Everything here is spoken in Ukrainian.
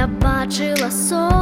я бачила сон.